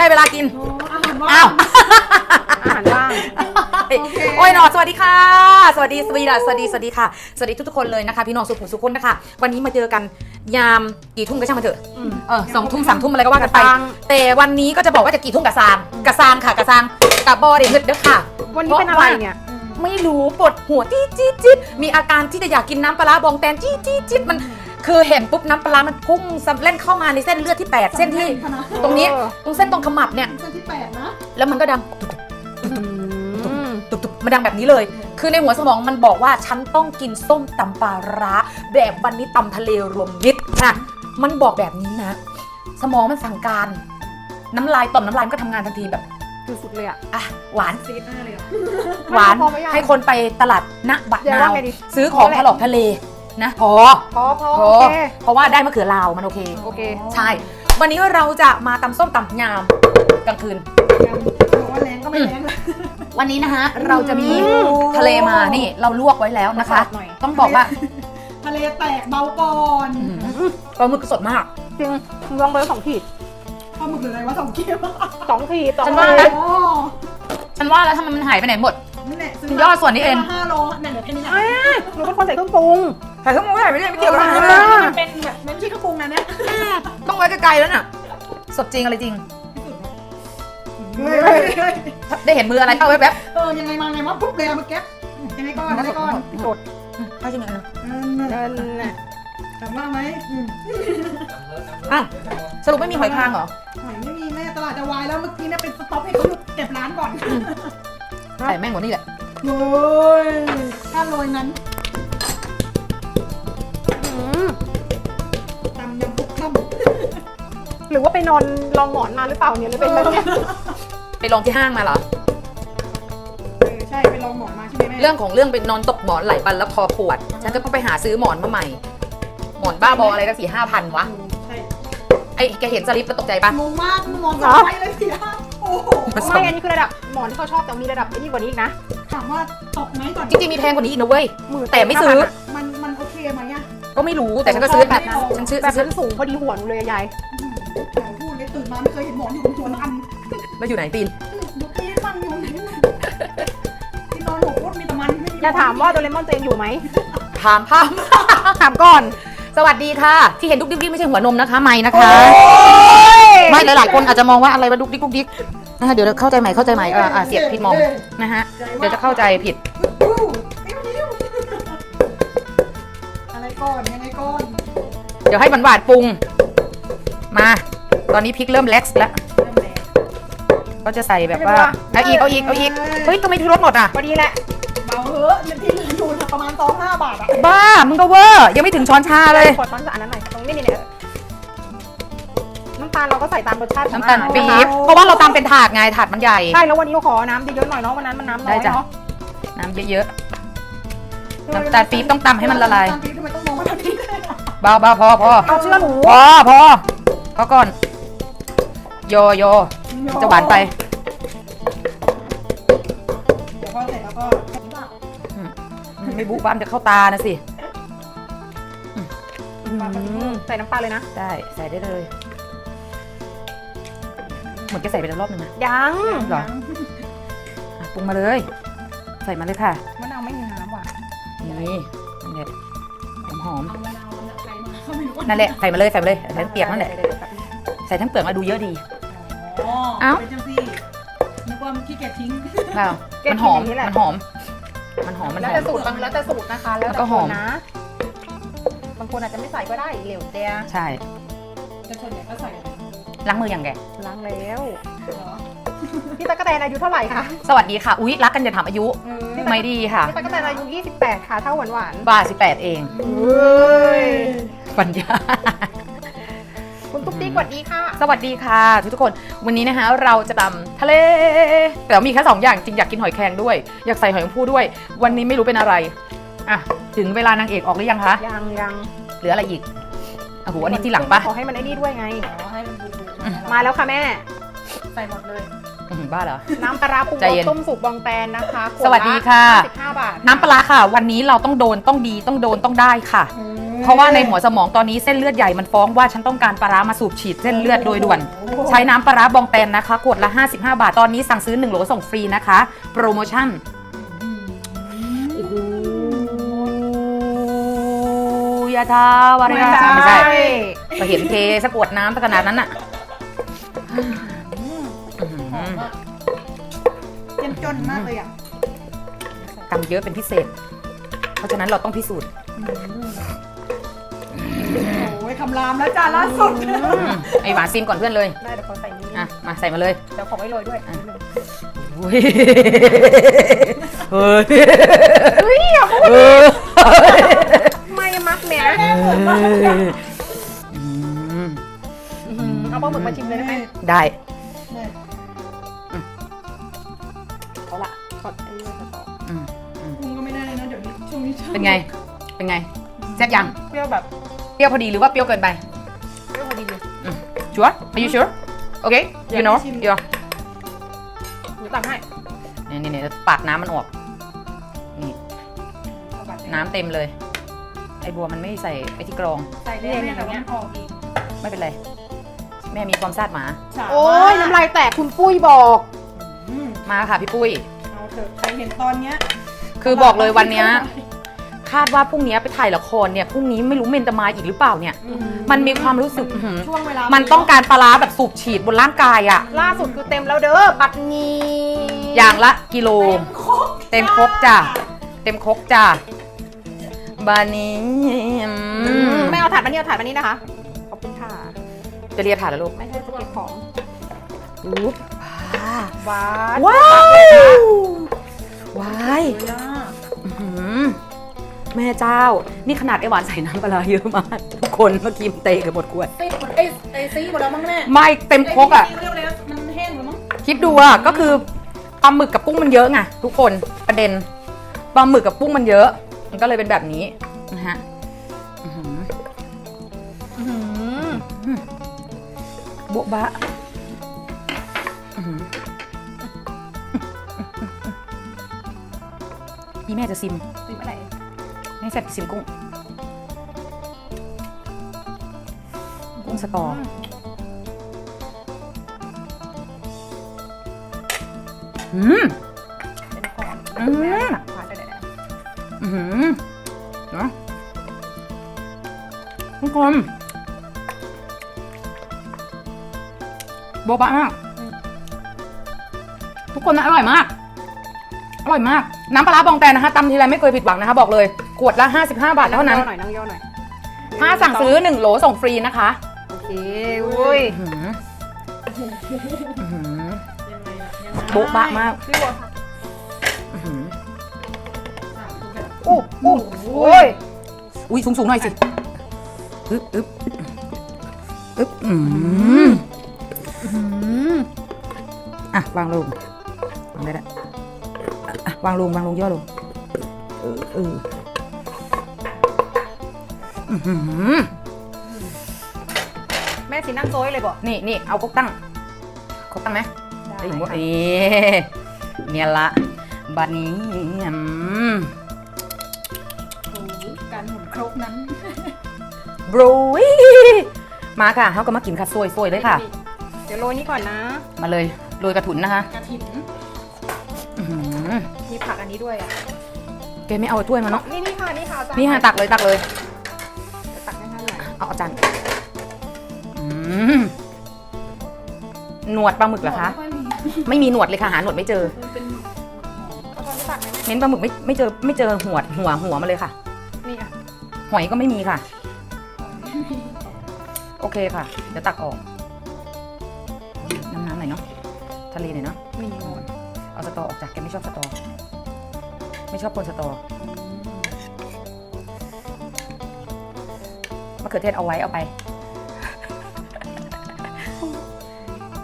อะกินกินได้เวลากินโอ้อาหารว่างอ้าวอาหารว่าง โอเค โอ้ยหนอสวัสดีค่ะ สวัสดีสวีดาสวัสดีสวัสดีค่ะ สวัสดีทุกๆคนเลยนะคะ พี่น้องสุขุมสุขคนนะคะ วันนี้มาเจอกันยามกี่ทุ่มก็ช่างมาเถอะ อืม เออสองทุ่มสามทุ่มอะไรก็ว่ากันไปกระซัง แต่วันนี้ก็จะบอกว่าจะกี่ทุ่มกับซางกระซางค่ะกระซางกับบอเดงเด้อค่ะ วันนี้เป็นอะไรเนี่ย ไม่รู้ปวดหัวจี๊ดจี๊ดจี๊ดมีอาการที่จะอยากกินน้ำปลาร้าบองแตนจี๊ดจี๊ดจี๊ดมัน คือเห็นปุ๊บน้ำปลาร้ามันพุ่งเล่นเข้ามาในเส้นเลือดที่8เส้นที่ ตรงนี้เออตรงเส้นตรงขมับเนี่ย เส้นที่แปดนะ แล้วมันก็ดังอืมตุบๆมันดังแบบนี้เลย คือในหัวสมองมันบอกว่าฉันต้องกินส้มตำปลาร้าแบบวันนี้ตำทะเลรวมมิตรนะมันบอกแบบนี้นะ สมองมันสั่งการ น้ำลายต่อมน้ำลายมันก็ทำงานทันทีแบบสุดๆเลยอะอะหวานซีดหน้าเลยอะหวานพอไหมยังให้คนไปตลาดณบัดเดี๋ยวนาวว่าไงดีซื้อของพอแหละถลอกทะเล นะพอพอพอพอโอเค เพราะว่าได้มะเขือลาวมันโอเค โอเคใช่ วันนี้เราจะมาตำส้มตำยามกลางคืน ยังบอกว่าแรงก็ไม่แรงเลยวันนี้นะคะเราจะมีทะเลมานี่เราลวกไว้แล้วนะคะหน่อย ต้องบอกว่าทะเลแตกเบาก่อนอื้อหือปลาหมึกสดมาก จริงลองไปสองขีดปลาหมึกหรืออะไรวะสองเกียวสองขีดสองฉันขีว่าดนะ โอ้ฉันว่าแล้วทำไมมันหายไปไหนหมด นั่นแหละซื้ยอดส่วนนี้เอง ห้าโลเนี่ยเหลือแค่นี้นะอ่าหนูเป็นคนใส่เครื่องปรุง แต่ถ้ามึงไม่หายไปไหนไม่เกี่ยวอ่ามันเป็นแบบไม่ใช่กระปุงนะเนี่ยต้องไว้ไกลๆแล้วน่ะสดจริงอะไรจริงเฮ้ยเฮ้ยเฮ้ยได้เห็นมืออะไรเข้าแวบเออยังไงมาไงวะปุ๊บเลยอะเมื่อกี้ยังไงก่อนยังไงก่อนสดๆถ้าจริงๆนะเออเดินน่ะถามว่าไหมอืมอะสรุปไม่มีหอยคางเหรอหอยไม่มีแม่ตลาดจะวายแล้วเมื่อกี้เนี่ยเป็นสต็อปให้เขาหยุดเก็บร้านก่อนใส่แม่งหมดนี่แหละโอ้ยถ้าโรยนั้น หรือว่าไปนอนรองหมอนมาหรือเปล่าเนี่ยหรือเป็นแบบเนี้ยไปลองที่ห้างมาเหรอ เออใช่ไปลองหมอนมาใช่ไหมแม่เรื่องของเรื่องไปนอนตกหมอนไหลปันแล้วคอปวด ฉันก็ต้องไปหาซื้อหมอนมาใหม่ หมอนบ้าบออะไรตั้งสี่ห้าพันวะใช่ไอ้แกเห็นสลิปแล้วตกใจปะงงมากหมอนสองใบเลยสิฮะโอ้โหมันสไม่อันนี้คือระดับหมอนที่เขาชอบแต่มีระดับไอ้นี่กว่านี้อีกนะถามว่าตกไหมก่อนจริงๆมีแพงกว่านี้อีกนะเว้ยหมื่นแต่ไม่ซื้อ มันมันโอเคไหมอะก็ไม่รู้แต่ฉันก็ซื้อแบบนั้นฉันซื้อแบบซื้อนั้นสูงพอดีหัวหนูเลยอะยาย อืมโอ้โหพูดเลยตื่นมาไม่เคยเห็นหมอนอยู่บนหัวละอันแล้วอยู่ไหนปีน ดูพี่ฟังอยู่ไหนที่นอนหนูพูดมีแต่มันไม่มีอย่าถามว่าโดเรมอนตัวเองอยู่ไหม ถามภาพ ถามก่อน สวัสดีค่ะ ที่เห็นดุกดิกดิกไม่ใช่หัวนมนะคะ ไม่นะคะ ไม่หลายๆคนอาจจะมองว่าอะไรว่าดุกดิกดุกดิกนะคะเดี๋ยวเข้าใจใหม่เข้าใจใหม่อ่าอ่าเสียบผิดมองนะฮะเดี๋ยวจะเข้าใจผิด อู้ปิ้วปิ้วอะไรก่อนยังไงก่อน เดี๋ยวให้หวานหวานๆปรุง มา ตอนนี้พริกเริ่มเล็กซ์แล้วเริ่มแรงก็จะใส่แบบว่าเอาอีกเอาอีกเอาอีก เฮ้ยทำไมทุรสหมดอะ พอดีแหละเบาเหอะมันที่เหลืออยู่น่ะประมาณสองห้าบาทอะบ้า มึงก็เวอร์ยังไม่ถึงช้อนชาเลย ขอช้อนสะอาดนั้นหน่อยตรงนี้นี่เนี่ยน้ำตาลเราก็ใส่ตามรสชาติของน้ำตาลเรปี๊นะคะบเพราะว่าเราตำเป็นถาดไงถาดมันใหญ่ ใช่แล้ววันนี้เราขอน้ำเยอะๆหน่อยเนาะวันนั้นมันน้ำน้ได้อยจ้ะ เนาะน้ำเยอะๆ น้ำตาลปี๊บต้องตำให้มันละลาย น้ำตาปี๊บทำไมต้องมองว่าทำนี้เบาเบาพอพอเอาเชื่อหนูพอพอ พอก่อน โยโยจะหวานไปเดี๋ยวพอเสร็จแล้วก็ไม่บุบ้ามจะเข้าตานะสิอืมใส่น้ำตาลเลยนะ ได้ใส่ได้เลย เหมือนจะใส่ไปแล้วรอบหนึงนะยังเหรออะปรุงมาเลย ใส่มาเลยค่ะมะนาวไม่มีน้ำว่ะนี่นั่นแหละหอมเอามะนาวมันใครมาเข้าไม่รู้ๆนั่นแหละใส่มาเลยใส่มาเลยใส่ทั้งเปียกนั่นแหละดี๋ยวๆแบบนี้ ใส่ทั้งเปลือกมาดูเยอะดี อ๋อเอ้า เป็นจังซี่นึกว่ามันขี้เกียจทิ้ง เปล่ามันหอมมันหอม มันหอม มันแล้วหอแต่ม สูตรบางแล้วแต่สูตรนะคะ แล้วแล้วแต่ก็หคอม นนะ บางคนอาจจะไม่ใส่ก็ได้เหลวเตียใช่ แต่ส่วนใหญ่ก็ใส่ล้างมืออย่างแกล้างแล้วเหรอพี่ตะกกะแตนอายุเท่าไหร่คะสวัสดีค่ะ อุ๊ย รักกันอย่าถามอายุเออไม่ดีค่ะพี่ตะกกะแตนอายุ 28 ค่ะเท่าหวานหวานบ้าสิแปดเอง ๆเฮ้ย ปัญญาคุณตุ๊กติ๊ก สวัสดีค่ะ สวัสดีค่ะทุกๆคน วันนี้นะคะเราจะตำทะเล แต่ว่ามีแค่สองอย่างจริงอยากกินหอยแครงด้วย อยากใส่หอยแมงภู่ด้วย วันนี้ไม่รู้เป็นอะไร อะ ถึงเวลานางเอกออกหรือยังคะยังยังเหลืออะไรอีกโอ้โหอันนี้ที่หลังปะขอให้มันไอ้นี่ด้วยไง ขอให้มันดูดูมาแล้วค่ะแม่ ใส่หมดเลยอื้อหือบ้าเหรอ น้ำปลาร้าปรุงใจรเย็สน ต้มสุกบองแตนนะคะขดลสวัสดีค่ะ15บาทน้ำปลาร้าค่ะ วันนี้เราต้องโดนต้องดีต้องโดนต้องได้ค่ะ อืม เพราะว่าในหัวสมองตอนนี้เส้นเลือดใหญ่มันฟ้องว่าฉันต้องการปลาร้ามาสูบฉีดเส้นเลือดโดยด่วน ใช้น้ำปลาร้าบองแตนนะคะขวดละ 55 บาท ตอนนี้สั่งซื้อ1โหลส่งฟรีนะคะ โปรโมชั่นโอ้โหยาทาวาริยาไม่ใช่ก็เห็นเทสะกวดน้ำขนาดนั้นน่ะอื้อหือเจ้มจนมากเลยอะกำเยอะเป็นพิเศษ เพราะฉะนั้นเราต้องพิสูจน์ โอ้ยคำรามแล้วจ้าล่าสุดอืมไอหวานซิมก่อนเพื่อนเลย ได้เดี๋ยวขอใส่นี้อะ มาใส่มาเลยเดี๋ยวขอไว้โรยด้วยนิดนึงอุ้ยเฮ้ยเฮ้ยอย่าพูดเออไม่มักแหมอืมอื้อหือเอาปลาหมึกมาชิมเลยได้ไหมได้ เอาละขอไอ้นี่ต่ออืมปรุงก็ไม่ได้นะเดี๋ยวนี้ช่วงนี้ชอบเป็นไง เป็นไงแซ่บยัง เปรี้ยวแบบเป รี้ยวพอดีหรือว่าเปรี้ยวเกินไป เปรี้ยวพอดีเลย ชัวร์ are you sure okay you know you เดี๋ยวตักให้นี่นี่นี่ปาดน้ำมันออก นี่น้ำเต็มเลย ไอบัวมันไม่ใส่ไอที่กรอง ใส่ได้ไหมแต่ว่ามันออกอีกไม่เป็นไร แม่มีความซาดหมา สามโอ้ยน้ำลายแตกคุณปุ้ยบอก อืมมาค่ะพี่ปุ้ย เอาเถอะใครเห็นตอนเนี้ยคือบอกเลยวันเนี้ย คาดว่าพรุ่งนี้ไปถ่ายละครเนี่ยพรุ่งนี้ไม่รู้เมนจะมาอีกหรือเปล่าเนี่ยอืมันมีความรู้สึกอื้อหือช่วงเวลามั มันต้องการปลาร้าแบบสูบฉีดบนร่างกายอะล่าสุดคือเต็มแล้วเด้อบัตรนี้อย่างละกิโล เต็มครกเต็มครกจ้ะ เต็มครกจ้ะบานี้อืมไม่เอาถาดมานี่เอาถาดมานี่นะคะขอบคุณค่ะจะเรียกถ่ายแล้วลูกไม่ใช่จะเก็บของอุ๊บหวานว้าวว้าย แม่เจ้า นี่ขนาดไอหวานใส่น้ำปลาร้าเยอะมาก ทุกคนเมื่อกี้มันเตะกันหมดขวดไอ้ไอ้ไอ้ซีหมดแล้วมั้งแม่ไม่เต็มครกอะไซีเขาเรียกอะไรมันแห้งหรือมั้งคิดดูอะก็คือปลาหมึกกับกุ้งมันเยอะไงทุกคนประเด็นปลาหมึกกับกุ้งมันเยอะ มันก็เลยเป็นแบบนี้นะฮะอื้อหืออื้อหือโบ๊ะบะอื้อหือพี่แม่จะซิมซิมอะไร ให้แซ่บซิมกุ้ง กุ้งสตออืมเป็นของอืมถาดได้เลยนะอือหือเนาะทุกคนโบบะมากทุกคนนะอร่อยมาก อร่อยมาก น้ำปลาร้าบองแตนนะคะตำทีไรไม่เคยผิดหวังนะคะบอกเลย ขวดละ 55 บาทเท่านั้นย่อหน่อยนั่งย่อหน่อยถ้าสั่งซื้อ 1 โหลส่งฟรีนะคะโอเคอุ้ยอื้อหืออื้อหือยังไงอะยังไงโบ๊ะบะมากพี่บัวค่ะอื้อหืออะคือแบบอู้อู้โอ้ยอุ้ยสูงสูงๆหน่อยสิอึ๊บอึ๊บอึ๊บอืมอะวางลงวางได้แล้วอะอะวางลงวางลงย่อลงเออเออ อื้อหือแม่สีนั่งโซ่เลยบอกนี่นี่เอาครกตั้งครกตั้งไหมได้ไอ้หมดค่ะนี่เนี่ยละบัดนี้อืม โอ้โหการหมุนครกนั้นบรูยมาค่ะเขาก็มากินค่ะซวยซวยเลยค่ะ เดี๋ยวโรยนี่ก่อนนะ มาเลยโรยกระถุนนะคะกระถิ่นอื้อหือมีผักอันนี้ด้วยอะ แกไม่เอาถ้วยมาเนาะ นี่นี่ค่ะนี่ค่ะอาจารย์นี่ค่ะตักเลยตักเลย อยเอาอาจารย์อืมหนวดปลาหมึกเหรอคะไม่อยมีไม่มีหนวดเลยค่ะ หาหนวดไม่เจอมันเป็นหมึกหอมเอาตอนนี้ตักไหมเน้นปลาหมึกไม่ไม่เจอไม่เจอหัวหัวหัวมาเลยค่ะนี่อะหอยก็ไม่มีค่ะ โอเคค่ะ เดี๋ยวตักออก น้ำน้ำหน่อยเนาะทะเลหน่อยเนาะมีหมดเอาสตอออกจากแกไม่ชอบสตอ ไม่ชอบคนสตอ มะเขือเทศเอาไว้เอาไป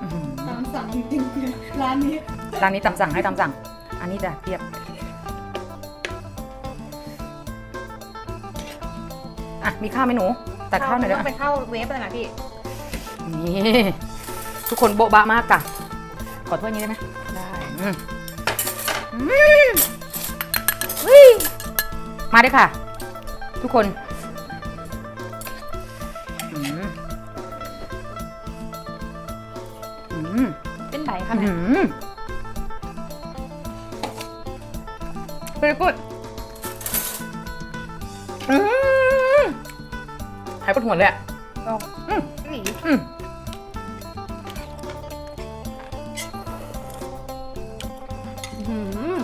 อื้อหือตามสั่งจริงๆเลยร้านนี้ ร้านนี้ตำสั่งให้ตำสั่ง อันนี้จะเทียบ อะ มีข้าวไหมหนูตักข้าวหน่อยต้เด้อองเป็นข้าวเวฟเลยนะพี่ นี่ทุกคนโบ๊ะบะมากอะขอถ้วยนี้ได้ไหมได้อืมอืมวิมาด้วยค่ะ ทุกคน เป็นไหนคะอืเนี่ยม very good อืมหายปวดหัวเลยอะลองอืมหลีอืมอืม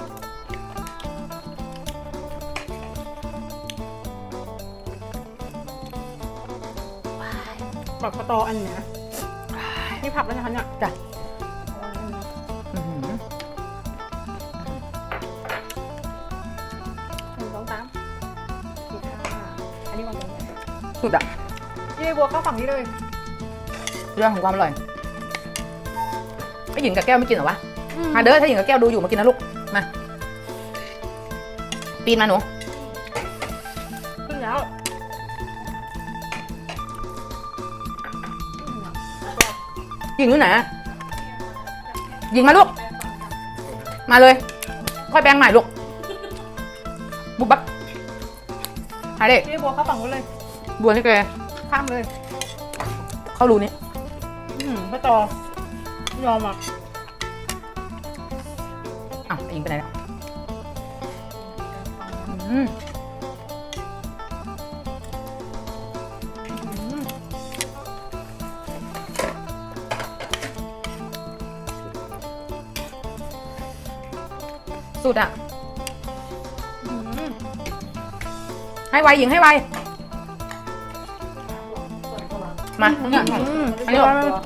ปักกระตออันเนี้ยนี่ผักแล้วนะคะเนี่ยจ้ะ สุดอะยี่บัวเข้าฝั่งนี้เลย เรื่องของความอร่อยไอ้หญิงกับแก้วไม่กินเหรอวะมาเด้อถ้าหญิงกับแก้วดูอยู่มากินนะลูก มา ปีนมาหนูขึ้นแล้วหญิงอยู่ไหนอะหญิงมาลูก มาเลย ค่อยแปลงใหม่ลูก บุบบับหายเด็กยี่บัวเข้าฝั่งนู้นเลย บัวนี่แกข้ามเลย เข้ารูนี้อืมกระตอยอมอะอ้าวไอ้หญิงไปไหนแล้วอืมอืมสุดอะอืมให้ไวหญิงให้ไว มาอืเนี่ยมอันนี้อก่อนร่อยอื้อ